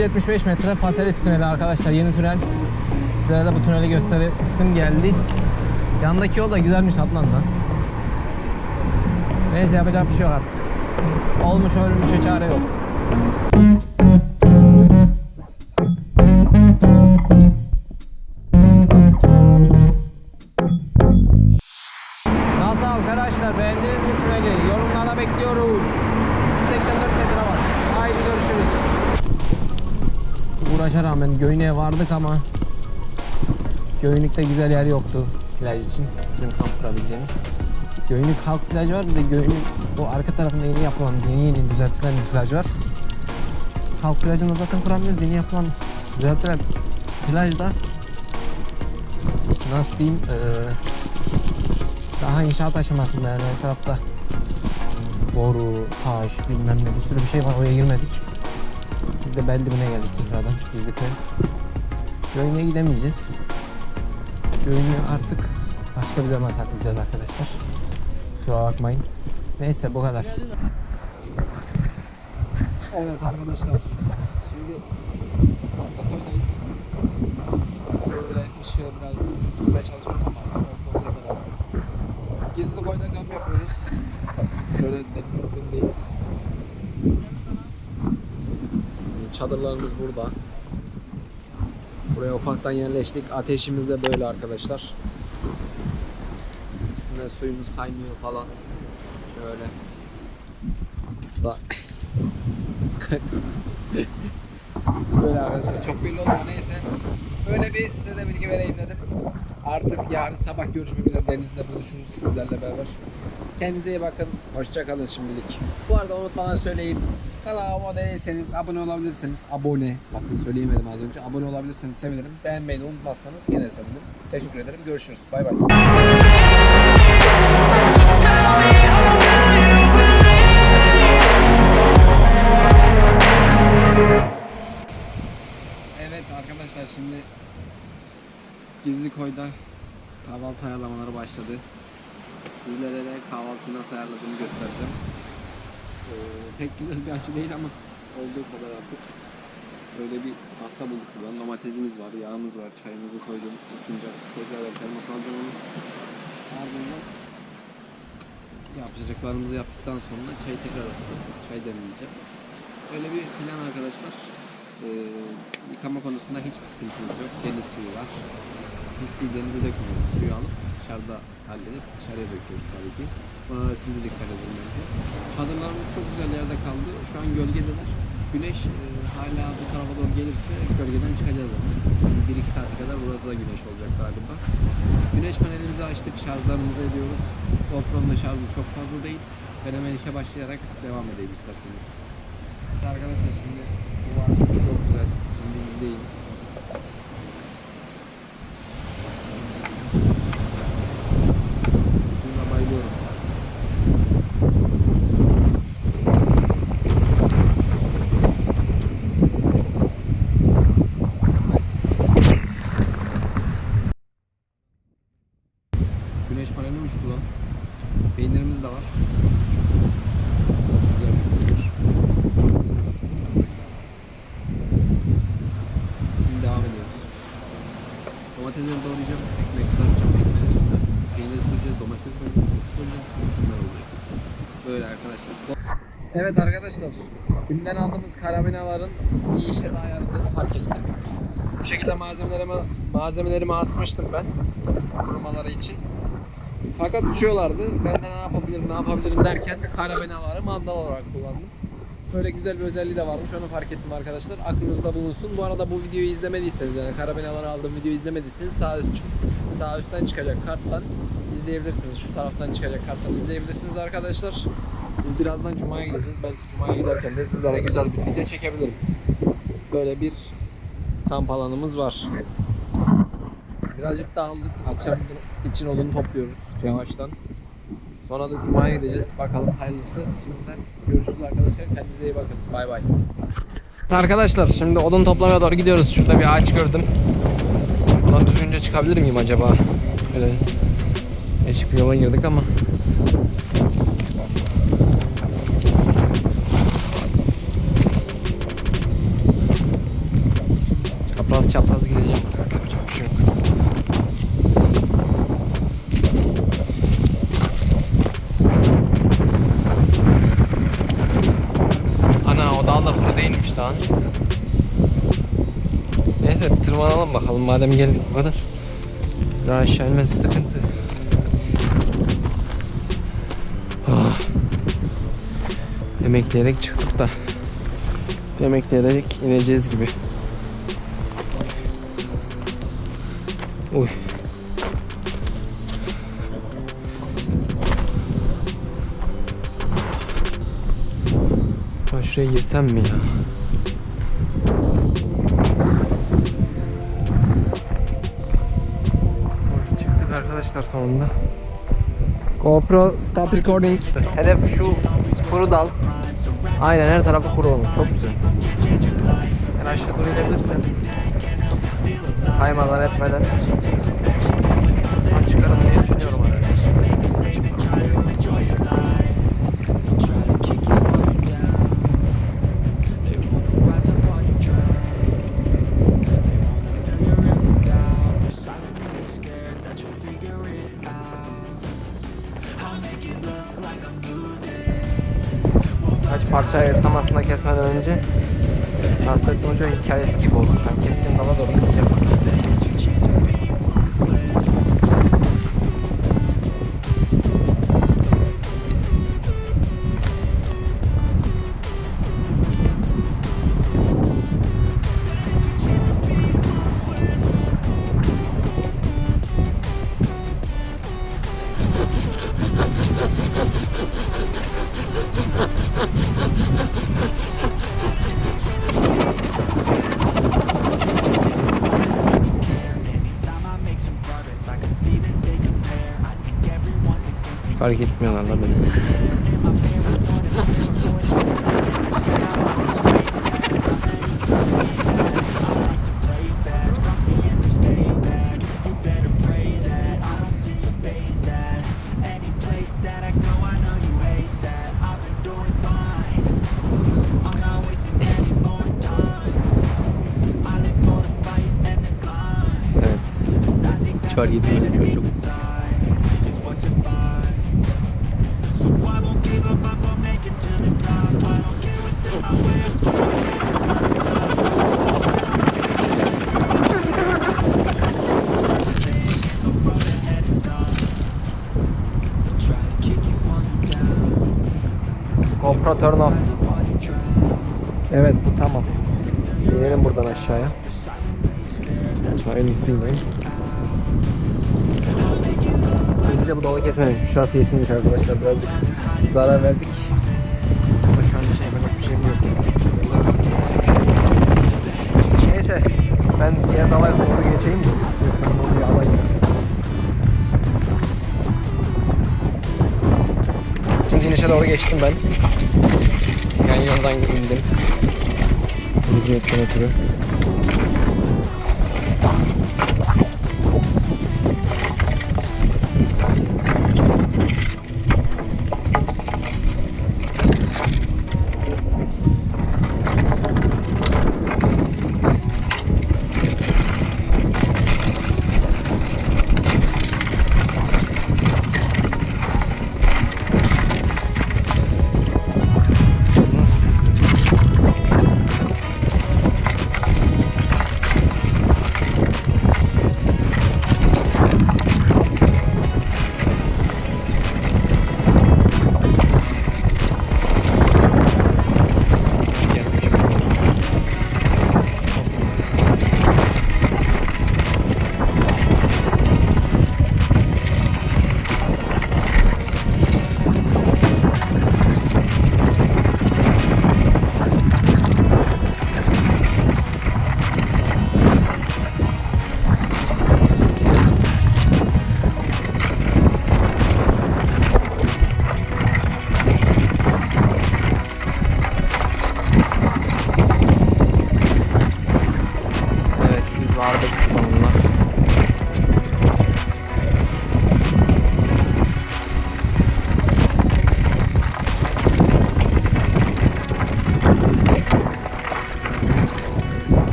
1275 metre Faselis tüneli arkadaşlar. Yeni tünel. Sizlere de bu tüneli gösteresim geldi. Yandaki yol da güzelmiş Adnan da. Neyse yapacak bir şey yok artık. Olmuş ölmüşe çare yok. Göynek'e vardık ama Göynük'te güzel yer yoktu plaj için. Bizim kamp kurabileceğimiz. Göynük halk plajı var bir de Göynük o arka tarafında yeni yapılan, yeni yeni düzeltilen bir plaj var. Halk plajında zaten kuramıyoruz. Yeni yapılan, düzeltilen plajda nasıl diyeyim eee daha inşaat aşamasında yani her tarafta boru, taş, bilmem ne bir sürü bir şey var oraya girmedik. Biz de bel dibine geldik tekrardan gizli köy. Göynü'ye gidemeyeceğiz. Göynü'yü artık başka bir zaman saklayacağız arkadaşlar. Kusura bakmayın. Neyse bu kadar. Evet arkadaşlar. Şimdi Ortakoy'dayız. Şöyle ışığı biraz tutmaya çalışıyorum ama. Gizli koyda kamp yapıyoruz. Şöyle deniz sahildeyiz. Çadırlarımız burada. Buraya ufaktan yerleştik. Ateşimiz de böyle arkadaşlar. Üstünde suyumuz kaynıyor falan. Şöyle. Da. böyle arkadaşlar. Çok belli olmuyor. Neyse. Böyle bir size de bilgi vereyim dedim. Artık yarın sabah görüşmek üzere denizde buluşuruz sizlerle beraber. Kendinize iyi bakın. Hoşçakalın şimdilik. Bu arada unutmadan söyleyeyim. Kanala abone değilseniz abone olabilirsiniz. Abone. Bakın söyleyemedim az önce. Abone olabilirseniz sevinirim. Beğenmeyi unutmazsanız yine sevinirim. Teşekkür ederim. Görüşürüz. Bay bay. Evet arkadaşlar şimdi Gizli Koy'da kahvaltı ayarlamaları başladı. Sizlere de kahvaltıyı nasıl ayarladığımı göstereceğim. Ee, pek güzel bir açı değil ama olduğu kadar artık. Böyle bir tahta bulduk buradan. Domatesimiz var, yağımız var, çayımızı koydum. Isınacak. Tekrar termos alacağım. Ardından yapacaklarımızı yaptıktan sonra çay tekrar ısıtıp çay demleyeceğim. Öyle bir plan arkadaşlar. Ee, yıkama konusunda hiçbir sıkıntımız yok. Deniz suyu var. Pisliği denize dökmüyoruz. Suyu alıp dışarıda halledip dışarıya döküyoruz tabii ki. Buna da siz de dikkat edin bence. Çadırlarımız çok güzel yerde kaldı. Şu an gölgedeler. Güneş e, hala bu tarafa doğru gelirse gölgeden çıkacağız ama. Yani 1-2 saate kadar burası da güneş olacak galiba. Güneş panelimizi açtık. Şarjlarımızı ediyoruz. GoPro'nun da şarjı çok fazla değil. Ben hemen işe başlayarak devam edeyim isterseniz. Arkadaşlar şimdi bu var. Çok güzel. Şimdi izleyin. Suyuna bayılıyorum. Güneş paneli uçtu lan. Peynirimiz de var. Güzel bir peynir. Şimdi devam ediyoruz. Domatesleri doğrayacağım. Ekmek kızartacağım. Ekmeğin üstüne. Peynir süreceğiz. Domates koyacağız. Koyacağız. Mısırlar olacak. Böyle arkadaşlar. Evet arkadaşlar. Günden aldığımız karabinaların bir işe daha yaradığını fark ettim. Bu şekilde malzemelerimi, malzemelerimi asmıştım ben. Kurumaları için. Fakat uçuyorlardı. Ben de ne yapabilirim, ne yapabilirim derken karabinaları mandal olarak kullandım. Böyle güzel bir özelliği de varmış. Onu fark ettim arkadaşlar. Aklınızda bulunsun. Bu arada bu videoyu izlemediyseniz yani karabinaları aldığım videoyu izlemediyseniz sağ üst sağ üstten çıkacak karttan izleyebilirsiniz. Şu taraftan çıkacak karttan izleyebilirsiniz arkadaşlar. Biz birazdan Cuma'ya gideceğiz. Belki Cuma'ya giderken de sizlere güzel bir video çekebilirim. Böyle bir kamp alanımız var. Birazcık dağıldık. Akşam için odunu topluyoruz yavaştan. Sonra da Cuma'ya gideceğiz. Bakalım hayırlısı. Şimdiden görüşürüz arkadaşlar. Kendinize iyi bakın. Bay bay. Arkadaşlar şimdi odun toplamaya doğru gidiyoruz. Şurada bir ağaç gördüm. Buradan düzgünce çıkabilir miyim acaba? Böyle değişik bir yola girdik ama. Çapraz çapraz gideceğim artık. Bir şey yok. Tırmanalım bakalım madem geldik bu kadar. Daha aşağı inmesi sıkıntı. Ah. Emekleyerek çıktık da. Emekleyerek ineceğiz gibi. Uy. Ben şuraya girsem mi ya? Arkadaşlar sonunda. GoPro stop recording. Hedef şu kuru dal. Aynen her tarafı kuru onun. Çok güzel. Ben aşağı doğru inebilirsem. Kaymadan etmeden. Ben çıkarım diye düşünüyorum herhalde. Ayırsam aslında kesmeden önce Nasrettin Hoca hikayesi gibi oldu. Şu an kestiğim dala doğru gideceğim. Fark etmiyorlar da beni. Evet. Etmiyor çocuk. Turn off. Evet bu tamam. İnelim buradan aşağıya. Hayırlısıyla. Önce de bu dalı kesmedim. Şurası yesinlik arkadaşlar. Birazcık zarar verdik. Ama şu an bir şey yapacak bir şeyim yok. Neyse. Ben diğer dala doğru geçeyim mi? Onu bir alayım. Şimdi inişe doğru geçtim ben. Yani yoldan indim. Hürriyetten ötürü.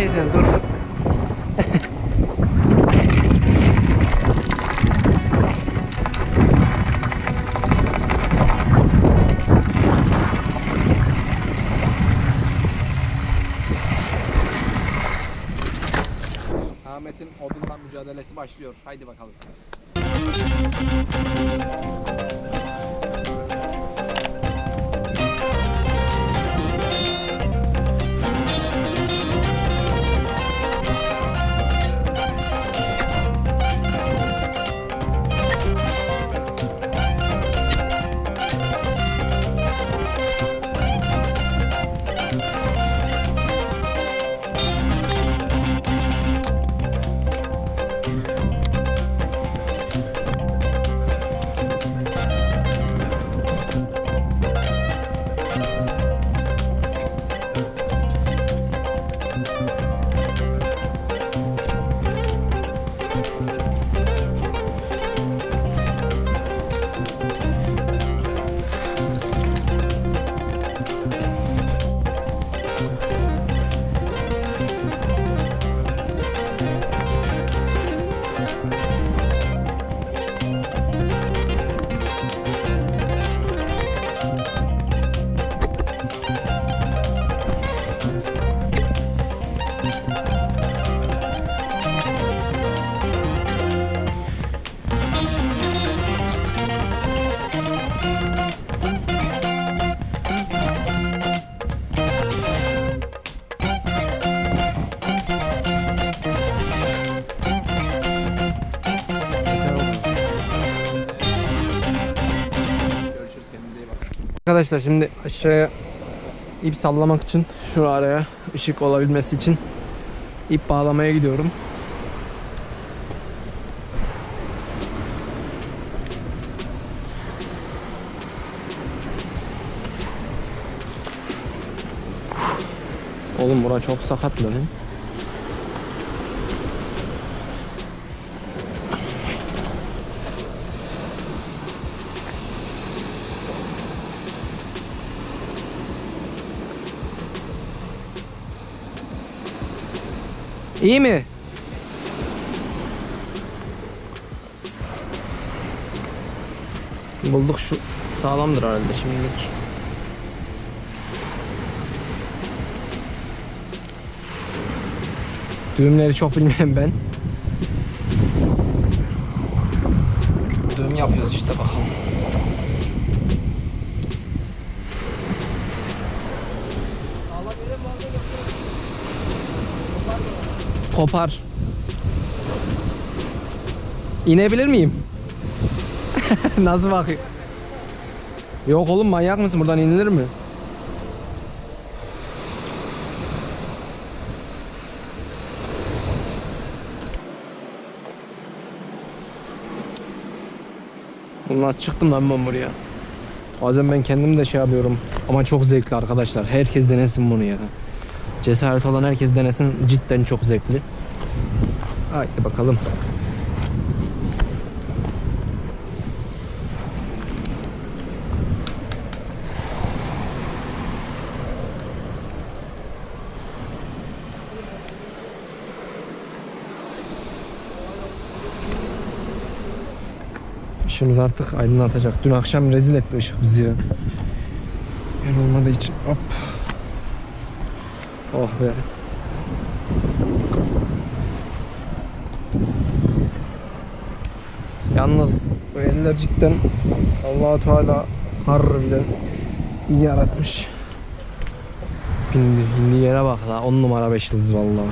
şey izliyorum dur. Ahmet'in odunla mücadelesi başlıyor. Haydi bakalım. Arkadaşlar şimdi aşağıya ip sallamak için şu araya ışık olabilmesi için ip bağlamaya gidiyorum. Oğlum bura çok sakat lan. İyi mi? Bulduk şu sağlamdır herhalde şimdilik. Düğümleri çok bilmeyen ben. Düğüm yapıyoruz işte bakalım. Kopar. İnebilir miyim? Nasıl bakıyor? Yok oğlum manyak mısın? Buradan inilir mi? Ulan çıktım lan ben buraya. Bazen ben kendim de şey yapıyorum. Ama çok zevkli arkadaşlar. Herkes denesin bunu ya. Cesaret olan herkes denesin. Cidden çok zevkli. Haydi bakalım. Işığımız artık aydınlatacak. Dün akşam rezil etti ışık bizi ya. Yer olmadığı için hop. Oh be. Yalnız bu eller cidden Allahu Teala harbiden iyi yaratmış. Bindi, bindi yere bak la 10 numara 5 yıldız vallahi.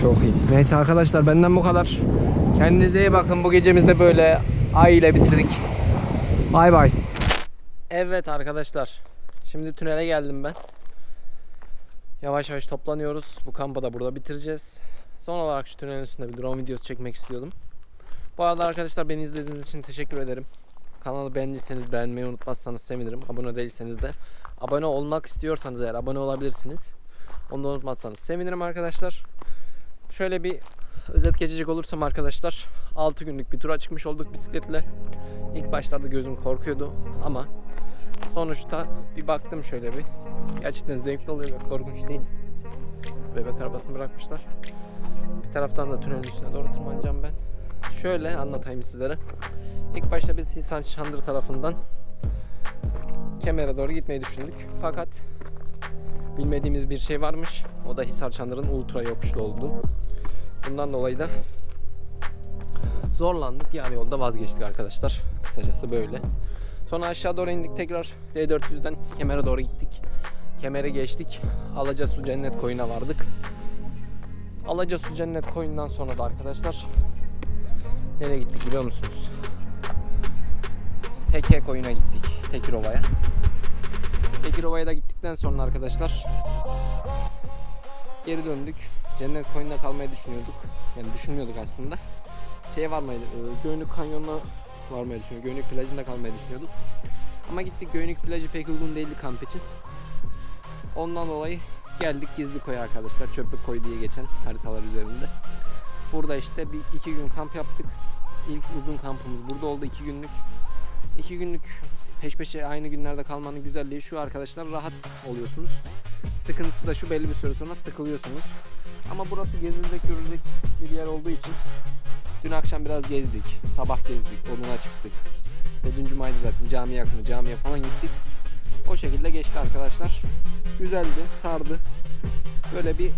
Çok iyi. Neyse arkadaşlar benden bu kadar. Kendinize iyi bakın. Bu gecemiz de böyle ay ile bitirdik. Bay bay. Evet arkadaşlar. Şimdi tünele geldim ben. Yavaş yavaş toplanıyoruz. Bu kampı da burada bitireceğiz. Son olarak şu tünelin üstünde bir drone videosu çekmek istiyordum. Bu arada arkadaşlar beni izlediğiniz için teşekkür ederim. Kanalı beğendiyseniz beğenmeyi unutmazsanız sevinirim. Abone değilseniz de abone olmak istiyorsanız eğer abone olabilirsiniz. Onu da unutmazsanız sevinirim arkadaşlar. Şöyle bir özet geçecek olursam arkadaşlar 6 günlük bir tura çıkmış olduk bisikletle. İlk başlarda gözüm korkuyordu ama sonuçta bir baktım şöyle bir. Gerçekten zevkli oluyor ve korkunç değil. Bebek arabasını bırakmışlar. Bir taraftan da tünelin üstüne doğru tırmanacağım ben. Şöyle anlatayım sizlere. İlk başta biz Hisan Çandır tarafından Kemer'e doğru gitmeyi düşündük. Fakat bilmediğimiz bir şey varmış. O da Hisar Çandır'ın ultra yokuşlu olduğu. Bundan dolayı da zorlandık. Yani yolda vazgeçtik arkadaşlar. Kısacası böyle. Sonra aşağı doğru indik tekrar D400'den Kemer'e doğru gittik. Kemer'i geçtik. Alacasu Cennet Koyu'na vardık. Alacasu Cennet Koyun'dan sonra da arkadaşlar nereye gittik biliyor musunuz? Teke Koyun'a gittik. Tekirova'ya. Tekirova'ya da gittikten sonra arkadaşlar geri döndük. Cennet Koyun'da kalmayı düşünüyorduk. Yani düşünmüyorduk aslında. Şeye varmayı, e, Göynük Kanyonu'na varmayı düşünüyorduk. Göynük plajında kalmayı düşünüyorduk. Ama gittik Göynük plajı pek uygun değildi kamp için. Ondan dolayı geldik Gizli Koy arkadaşlar. Çöplük Koy diye geçen haritalar üzerinde. Burada işte bir iki gün kamp yaptık. İlk uzun kampımız burada oldu iki günlük. İki günlük peş peşe aynı günlerde kalmanın güzelliği şu arkadaşlar rahat oluyorsunuz. Sıkıntısı da şu belli bir süre sonra sıkılıyorsunuz. Ama burası gezilecek görülecek bir yer olduğu için dün akşam biraz gezdik. Sabah gezdik. Oduna çıktık. Ve dün zaten cami yakını camiye falan gittik. O şekilde geçti arkadaşlar. Güzeldi, sardı. Böyle bir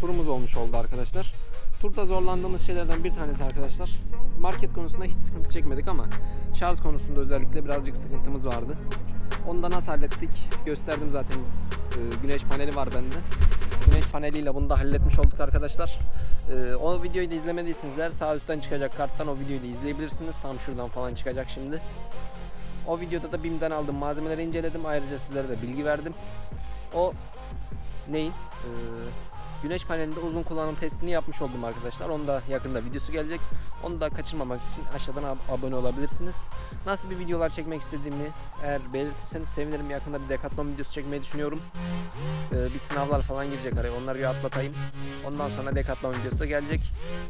turumuz olmuş oldu arkadaşlar. Turda zorlandığımız şeylerden bir tanesi arkadaşlar. Market konusunda hiç sıkıntı çekmedik ama şarj konusunda özellikle birazcık sıkıntımız vardı. Onu da nasıl hallettik gösterdim zaten. Ee, güneş paneli var bende. Paneliyle bunu da halletmiş olduk arkadaşlar. Ee, o videoyu da izlemediyseniz eğer sağ üstten çıkacak karttan o videoyu da izleyebilirsiniz. Tam şuradan falan çıkacak şimdi. O videoda da BİM'den aldığım malzemeleri inceledim. Ayrıca sizlere de bilgi verdim. O neyin? Ee, güneş panelinde uzun kullanım testini yapmış oldum arkadaşlar. Onu da yakında videosu gelecek. Onu da kaçırmamak için aşağıdan ab- abone olabilirsiniz. Nasıl bir videolar çekmek istediğimi eğer belirtirseniz sevinirim. Yakında bir Decathlon videosu çekmeyi düşünüyorum. Ee, bir sınavlar falan girecek araya. Onları bir atlatayım. Ondan sonra Decathlon videosu da gelecek.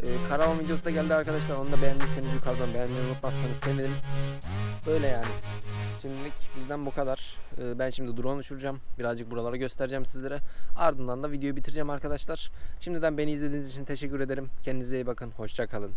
Ee, karavan videosu da geldi arkadaşlar. Onu da beğendiyseniz yukarıdan beğenmeyi unutmazsanız sevinirim. Böyle yani. Şimdilik bizden bu kadar. Ee, ben şimdi drone uçuracağım. Birazcık buraları göstereceğim sizlere. Ardından da videoyu bitireceğim arkadaşlar. Şimdiden beni izlediğiniz için teşekkür ederim. Kendinize iyi bakın. Hoşça kalın.